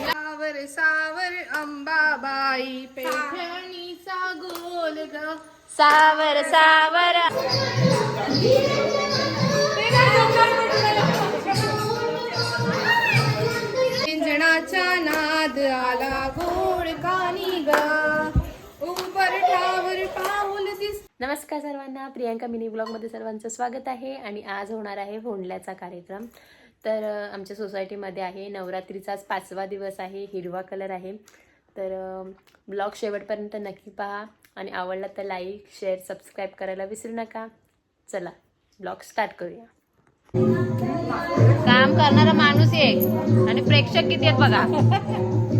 सावर सावर अंबाबाई पैठणीचा गोल ग सावर सावर. नमस्कार सर्वांना. प्रियांका मिनी ब्लॉगमध्ये सर्वांचं स्वागत आहे आणि आज होणार आहे होंडल्याचा कार्यक्रम. तर आमच्या सोसायटीमध्ये आहे. नवरात्रीचाच पाचवा दिवस आहे. हिरवा कलर आहे. तर ब्लॉग शेवटपर्यंत नक्की पहा आणि आवडला तर लाईक शेअर सबस्क्राईब करायला विसरू नका. चला ब्लॉग स्टार्ट करूया. काम करणारा माणूस एक आणि प्रेक्षक किती आहेत बघा?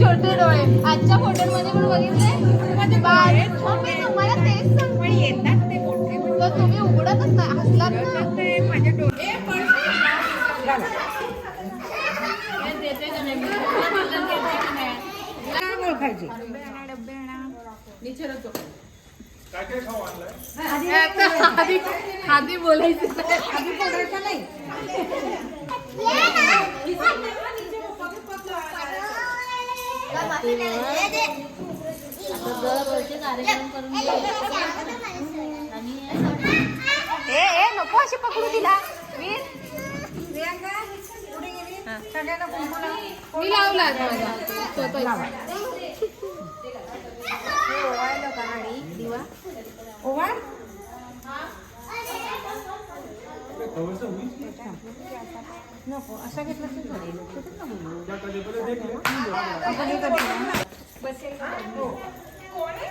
छोटे डोळे. आजच्या फोटोमध्ये पण बघितले माझे बाळ मी तुम्हाला तेच सांगते येतात ते मोठे पण. तुम्ही उघडतच नाही हसलात ना? माझे डोळे. ओळखायचे? आधी आधी बोलायचं. आधी बोलायचं नाही. दरवर्षी कार्यक्रम करून ए ए नको अशी पकडू तिला. वीर. मी लावला ओवाळ? नको असा घेतला चालेल. हे.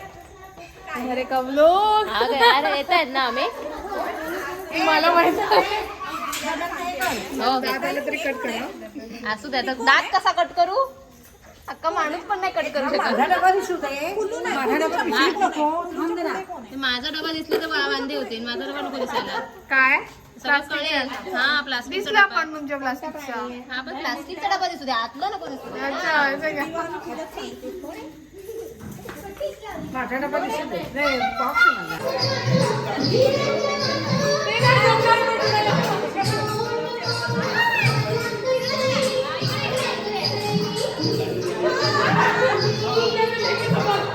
अरे अरे येत आहेत ना आम्ही? मला माहीत हो दादाला तरी कट करा असू द्या दात कसा कट करू? अक्का माणूस पण नाही कट करू शकत. माझा डबा दिसला तर वांदे होते माझा डबा नको दिसायला. काय? हा प्लास्टिक दिसला पण तुमच्या प्लास्टिकचा. हा पण प्लास्टिकचा डबा दिसू दे. आतला नको दिसू दे. अच्छा असं का? माझा डबा दिसू दे. नाही बॉक्स आहे माझा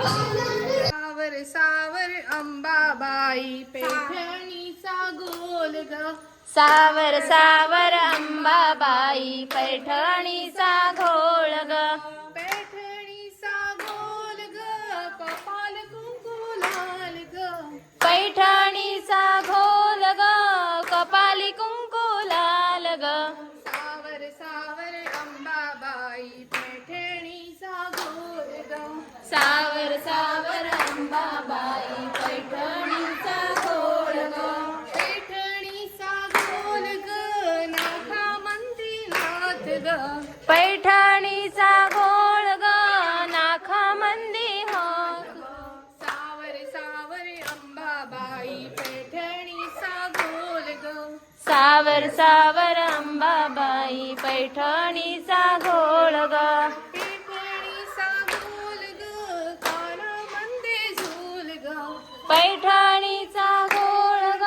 सावर सावर अंबाबाई पैठणीचा गोल ग सावर सावर अंबाबाई पैठणीचा घोळ. सावर सावर अंबाबाई पैठणीचा घोळ ग. पैठणीचा ग कानामध्ये घोळ ग.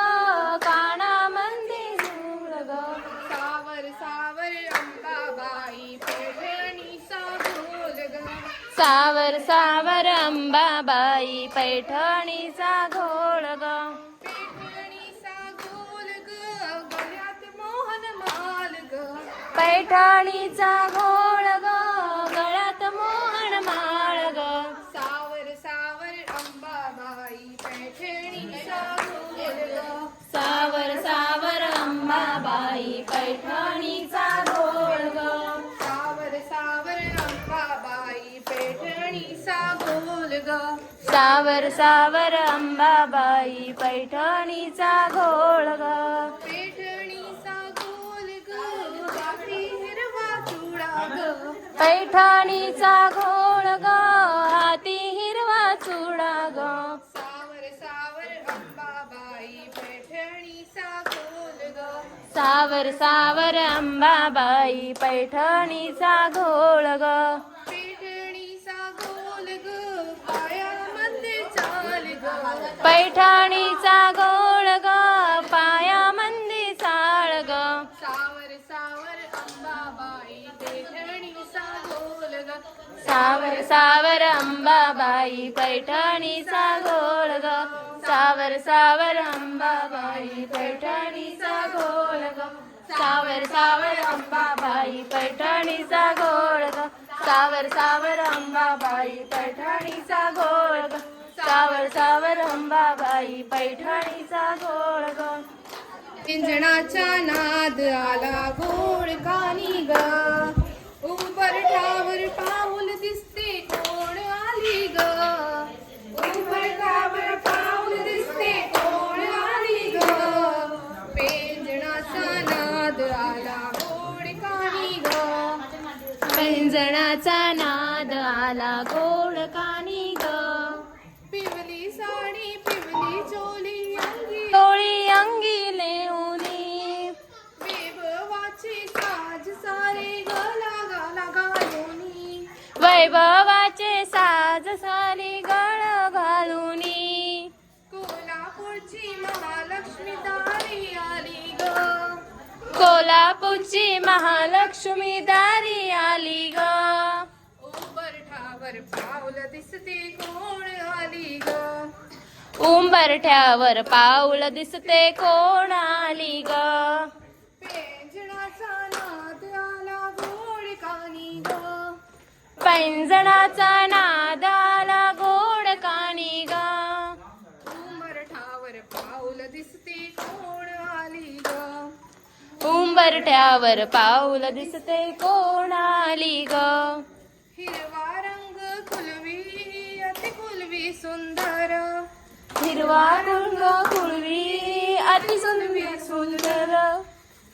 काना मंदी झूळ ग. सावर सावर अंबाबाई पैठणीचा गोल ग. सावर सावर अंबाबाई पैठणीचा घोळ ग. पैठणीचा घोळ ग गळ्यात मोहन माळ ग. सावर सावर अंबाबाई पैठणीचा गोल ग. सावर सावर अंबाबाई पैठणीचा घोळ ग. सावर सावर अंबाबाई पैठणीचा गोल ग. सावर सावर अंबाबाई पैठणीचा घोळ ग. पैठणीचा घोळ ग हाती हिरवा चुडा ग. सावर सावर अंबाबाई पैठणीचा घोळ ग. सावर सावर अंबाबाई पैठणीचा घोळ ग. पैठणीचा घोल ग पायामध्ये चाल ग. पैठणीचा सावर सावर अंबाबाई पैठणीचा गोळ ग सावर सावर अंबाबाई पैठणीचा गोळ ग सावर सावर अंबाबाई पैठणीचा गोळ ग सावर सावर अंबाबाई पैठणीचा घोळ ग सावर सावर अंबाबाई पैठणीचा गोळ ग पिंजणाचा नाद आला गोड पैंजणाचा नाद आला. गोड कानी कोल्हापूरची महालक्ष्मी दारी आली ग. उंबरठावर पावल दिसते कोण आली ग? उंबरठ्यावर पाऊल दिसते कोण आली ग? पेंजणाचा नाद आला गोड कानी ग. पैंजणाचा नाद आला गोड कानी ग. उंबरठावर पाऊल दिसते कोण आली ग? उंबरठ्यावर पाऊल दिसते कोण आली ग? हिरवा रंग कुलवी अति कुलवी सुंदर. हिरवा रंग कुळवी अति सुंदर सुंदर.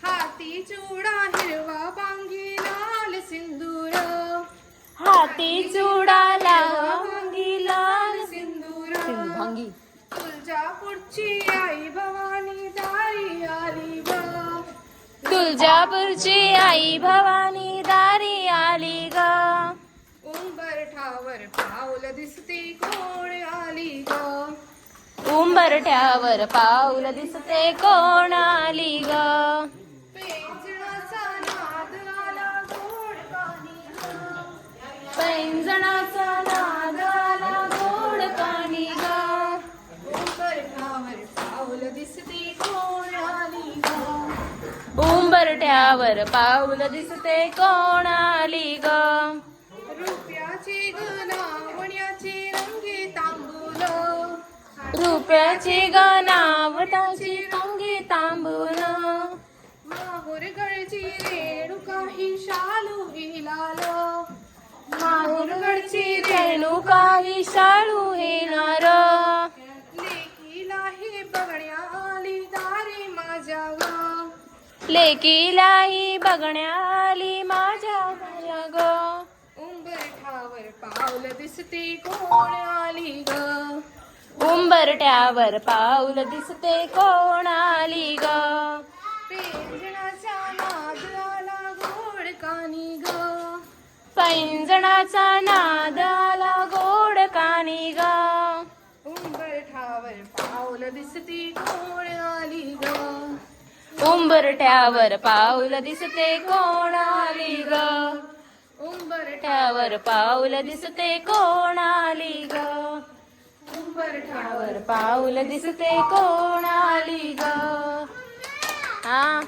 हाती चुडा हिरवा बांगी लाल सिंदूर. हाती चुडाला भांगी लाल सिंदूर. भांगी तुळजापूरची आई तुळजापूरची आई भवानी दारी आली ग. उंबरठावर पाऊल दिसते कोण आली ग? उंबरठ्यावर पाऊल दिसते कोण आली ग? पेंजणाचा नाद आला कानी ग? उंबरठ्यावर पाऊल दिसते कोण आली ग? रुपयाची गणावण्याची रंगी तांबूल. रुपयाची गणावताची कंगी तांबून माहुर गळची रेणुका ही शालू ही लाल माहुरगडची रेणुका ही शाळू येणार लेकीला लेकीलाही बघण्या आली माझ्या घरा ग उंबरठावर पावलं दिसते कोण आली ग? उंबरठ्यावर पाऊल दिसते कोण आली ग? पेंजणाचा नाद आला गोड कानी ग. पैंजणाचा नाद आला गोड कानी ग. उंबरठावर पावलं दिसते कोण आली ग? उंबरठ्यावर पाऊल दिसते कोण आली ग? उंबरठ्यावर पाऊल दिसते कोण आली ग? उंबरठ्यावर पाऊल दिसते कोण आली ग? हा?